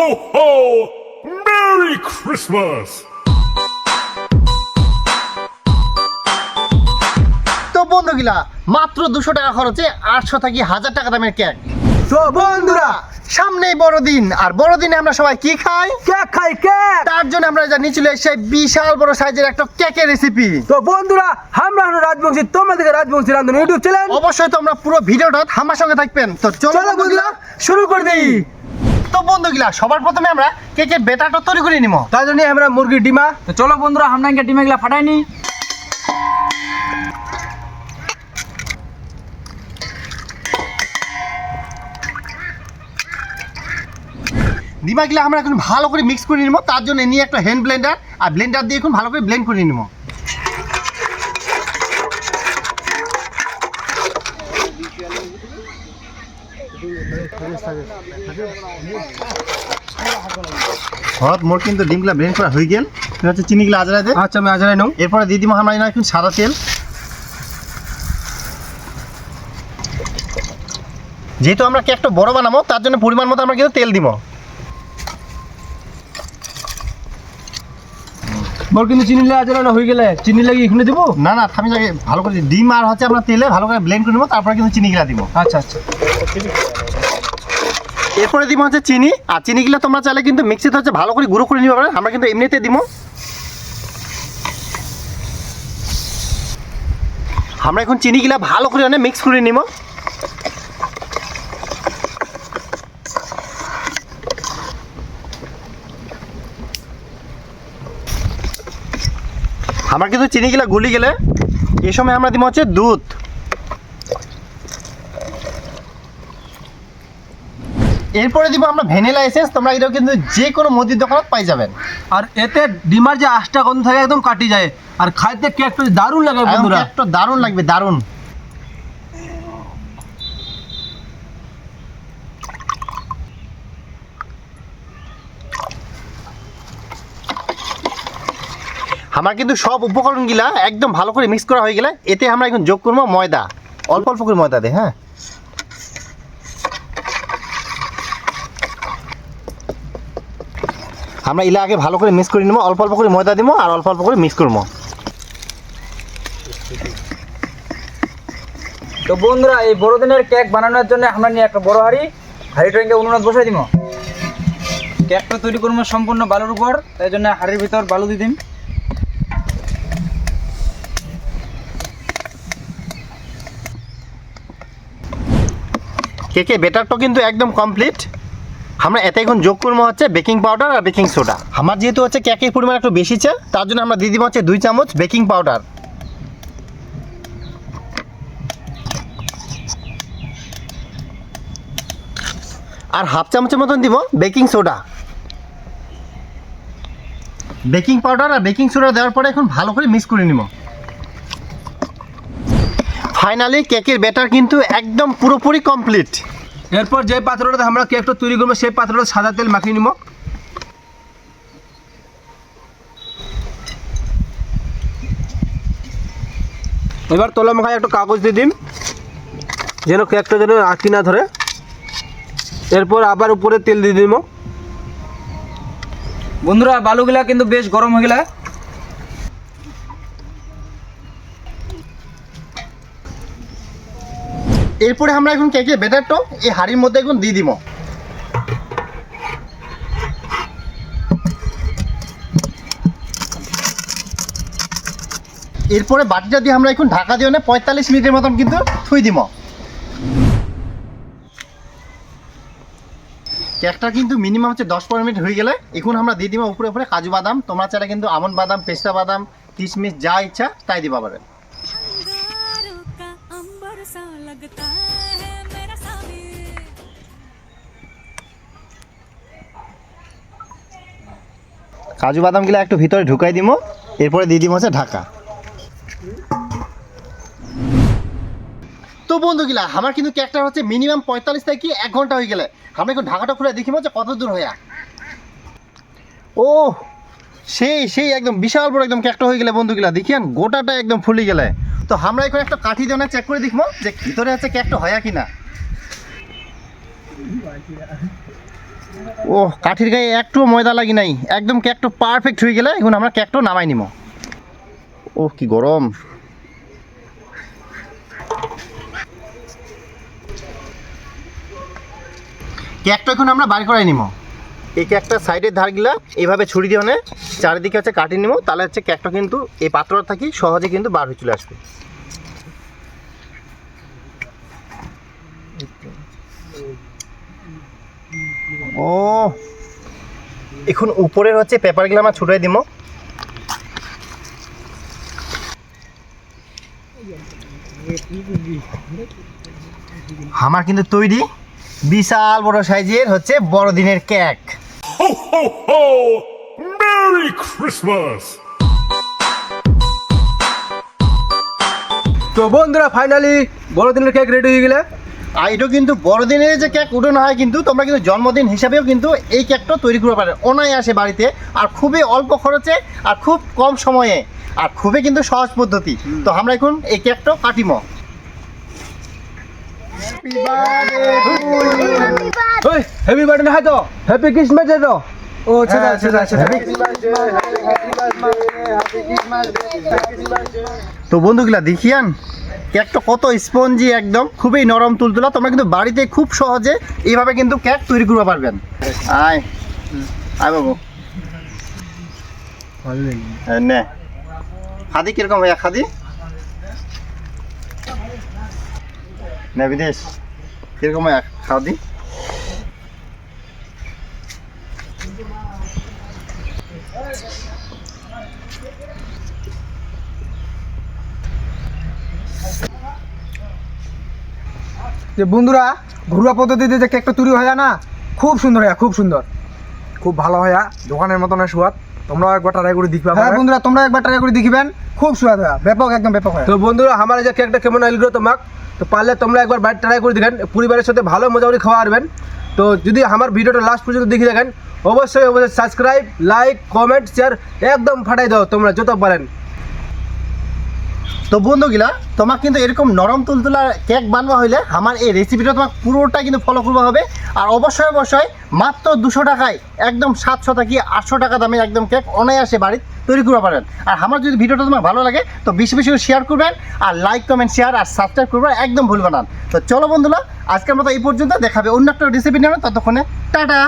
ho, ho! Merry Christmas! তো বন্ধুগুলা মাত্র দুশো টাকা খরচে আটশো থাকি হাজার টাকা দামের কেক। তো বন্ধুরা সামনেই বড়দিন আর বড়দিনে আমরা সবাই কি খাই? কেক খাই কেক? তার জন্য আমরা যা নিয়েছিল সেই বিশাল বড় সাইজের একটা কেকের রেসিপি তো বন্ধুরা আমরা হলো রাজবংশী তোমরা দেখে রাজবংশী রান্ধন ইউটিউব চ্যানেল অবশ্যই তোমরা পুরো ভিডিওটা আমার সঙ্গে থাকবেন। তো চলো চলো বন্ধুরা শুরু করে দিই। তো বন্ধুগুলা সবার প্রথমে আমরা কেকের বেটাটা তৈরি করে নিব তার জন্য আমরা মুরগির ডিমা। তো চলো বন্ধুরা আমরা ডিমেগুলা ফাটাই নি। ডিমাগুলা আমরা এখন ভালো করে মিক্স করে নিব তার জন্য নিয়ে একটা হ্যান্ড ব্লেন্ডার আর ব্লেন্ডার দিয়ে এখন ভালো করে ব্লেন্ড করে নিব হঠাৎ মোর কিন্তু ডিমগুলা ব্লেন্ড করা হয়ে গেল। এটা হচ্ছে চিনিগুলো আজরা দে। আচ্ছা আমি আজরাই নাও। এরপরে দিয়ে দিব আমরা এখন সাদা তেল। যেহেতু আমরা কেকটা বড় বানাবো তার জন্য পরিমাণ মতো আমরা কিন্তু তেল দিব। মোর কিন্তু চিনি লাগে আজরাই না হয়ে গেলে চিনি লাগি এখানে দিব? না না থামি লাগে ভালো করে ডিম আর হচ্ছে আমরা তেলে ভালো করে ব্লেন্ড করে নেব তারপরে কিন্তু চিনিগুলা দিব। আচ্ছা আচ্ছা। এরপরে দিব হচ্ছে চিনি। আর চিনিগুলো তোমরা চাইলে কিন্তু মিক্সিতে হচ্ছে ভালো করে গুঁড়ো করে নিতে পারো। আমরা কিন্তু এমনিতে দিব। আমরা এখন চিনিগুলা ভালো করে অনেক মিক্স করে নিব। আমার কিন্তু চিনিগুলা গুলি গেলে এই সময় আমরা দিব হচ্ছে দুধ। এরপরে দিব আমরা ভ্যানিলা এসেন্স তোমরা এটাও কিন্তু যে কোনো মুদির দোকানত পাই যাবেন। আর এতে ডিমার যে আঁশটা গন্ধ থাকে একদম কাটি যায়। আর খাইতে কেকটা দারুণ লাগে বন্ধুরা। একটা দারুণ লাগবে দারুণ। আমার কিন্তু সব উপকরণগুলা একদম ভালো করে মিক্স করা হয়ে গেলে এতে আমরা এখন যোগ করব ময়দা। অল্প অল্প করে ময়দা দে হ্যাঁ? আমরা ইলা আগে ভালো করে মিক্স করে নেব অল্প অল্প করে ময়দা দিব আর অল্প অল্প করে মিক্স করব তো বন্ধুরা এই বড়দিনের কেক বানানোর জন্য আমরা নিয়ে একটা বড় হাঁড়ি হাঁড়িটা উনুনত বসাই দিব কেকটা তৈরি করব সম্পূর্ণ বালুর উপর তাই জন্য হাঁড়ির ভিতর বালু দিয়ে দিন কেকে বেটারটা কিন্তু একদম কমপ্লিট আমরা এতে এখন যোগ করব হচ্ছে বেকিং পাউডার আর বেকিং সোডা। আমার যেহেতু হচ্ছে কেকের পরিমাণ একটু বেশি চা তার জন্য আমরা দিয়ে দিব হচ্ছে দুই চামচ বেকিং পাউডার। আর হাফ চামচের মতন দিব বেকিং সোডা। বেকিং পাউডার আর বেকিং সোডা দেওয়ার পরে এখন ভালো করে মিক্স করে নিব। ফাইনালি কেকের ব্যাটার কিন্তু একদম পুরোপুরি কমপ্লিট এরপর যে পাত্রটাতে আমরা কেকটা তৈরি করব, সেই পাত্রটা সাদা তেল মাখিয়ে নিব। এবার তলা মাখায় একটা কাগজ দিয়ে দিন যেন কেকটা যেন আঁকি না ধরে। এরপর আবার উপরে তেল দিয়ে দিব। বন্ধুরা, বালুগুলা কিন্তু বেশ গরম হয়ে গেলা এরপরে আমরা এখন কেকের ব্যাটারটা এই হাঁড়ির মধ্যে এখন দিয়ে দিব। এরপরে বাটিটা দিয়ে আমরা এখন ঢাকা দিয়ে না পঁয়তাল্লিশ মিনিটের মতন কিন্তু থুই দিব। কেকটা কিন্তু মিনিমাম হচ্ছে দশ পনেরো মিনিট হয়ে গেলে এখন আমরা দিয়ে দিব উপরে উপরে কাজু বাদাম। তোমরা চাইলে কিন্তু আমন বাদাম, পেস্তা বাদাম, কিশমিশ, যা ইচ্ছা তাই দিবা পারে लगता है मेरा सामी কাজু বাদামগুলো একটু ভিতরে ঢুকাই দিব এরপরে দিয়ে দিব হচ্ছে ঢাকা তো বন্ধুগুলা আমার কিন্তু কেকটা হচ্ছে মিনিমাম পঁয়তাল্লিশ থেকে এক ঘন্টা হয়ে গেলে আমরা এখন ঢাকাটা খুলে দেখিব যে কত দূর হইয়া ও সেই সেই একদম বিশাল বড় একদম কেকটা হয়ে গেলে বন্ধুগুলা দেখিয়ান গোটাটা একদম ফুলি গেলে তো আমরা এখন একটা কাঠি দিয়ে চেক করে দেখব যে ভিতরে হচ্ছে কেকটা হয়া কিনা। ও, কাঠির গায়ে একটু ময়দা লাগি নাই। একদম কেকটা পারফেক্ট হয়ে গেলে এখন আমরা কেকটা নামাই নিব ও, কি গরম। কেকটা এখন আমরা বাড়ি করাই নিব এই কেকটা সাইডের ধারগুলা এভাবে ছুরি দিয়ে মানে চারিদিকে হচ্ছে কাটিয়ে নিব, তাহলে হচ্ছে ক্যাকটা কিন্তু এই পাত্রটা থাকি সহজে কিন্তু বার হয়ে চলে আসবে। ও, এখন উপরের হচ্ছে পেপারগুলো আমরা ছুটাই দিব। আমার কিন্তু তৈরি বিশাল বড় সাইজের হচ্ছে বড়দিনের cake Ho, ho, ho! Merry Christmas! তো বন্ধুরা ফাইনালি বড়দিনের কেক রেডি হয়ে গেলে আর এটা কিন্তু বড়দিনের যে কেক উঠানো হয় কিন্তু তোমরা কিন্তু জন্মদিন হিসাবেও কিন্তু এই কেকটা তৈরি করতে পারো অনায়াসে বাড়িতে আর খুবই অল্প খরচে আর খুব কম সময়ে আর খুবই কিন্তু সহজ পদ্ধতি তো আমরা এখন এই কেকটা কাটিমো ওই হ্যাপি বার্থডে হাই তো? হ্যাপি ক্রিসমাস ডে তো? ও আচ্ছা সেটা সেটা। তো বন্ধুগুলা দেখিয়ান কেকটা কত স্পঞ্জি একদম খুবই নরম তুলতুলা। তোমরা কিন্তু বাড়িতে খুব সহজে এইভাবে কিন্তু কেক তৈরি করতে পারবেন। আয়। আয় বাবু। হ্যাঁ, নে। খাদি কীরকম ভাইয়া খাদি? খাদি যে বন্ধুরা, ঘরোয়া পদ্ধতিতে যে কেকটা তৈরি হয় না, খুব সুন্দর হয় খুব সুন্দর। খুব ভালো হয় দোকানের মতন স্বাদ। তোমরাও একবার ট্রাই করে দেখবে হ্যাঁ বন্ধুরা তোমরা একবার ট্রাই করে দেখিবেন। খুব সুস্বাদ হয় ব্যাপক একদম ব্যাপক হয়। তো বন্ধুরা আমার এই যে কেকটা কেমন লাগল তোমাক? তো পারলে তোমরা একবার বাড়ি ট্রাই করে দেখেন পরিবারের সাথে ভালো মজা করে খাওয়া আরবেন তো যদি আমার ভিডিওটা লাস্ট পর্যন্ত দেখে দেখেন অবশ্যই অবশ্যই সাবস্ক্রাইব লাইক কমেন্ট শেয়ার একদম ফাটাই দাও তোমরা যত পারেন। তো বন্ধুগুলা, তোমাক কিন্তু এরকম নরম তুলতুলা কেক বানবা হইলে আমার এই রেসিপিটা তোমাকে পুরোটা কিন্তু ফলো করতে হবে। আর অবশ্যই অবশ্যই মাত্র দুশো টাকায়, একদম সাতশো টাকি আটশো টাকা দামে একদম কেক অনায়াসে বাড়িতে তৈরি করতে পারেন। আর আমার যদি ভিডিওটা তোমার ভালো লাগে, তো বেশি বেশি শেয়ার করবেন, আর লাইক কমেন্ট শেয়ার আর সাবস্ক্রাইব করবেন একদম ভুলবেন না। তো চলো বন্ধুরা, আজকের মতো এই পর্যন্ত, দেখাবে অন্য একটা রেসিপি নেবেন ততক্ষণে, টাটা!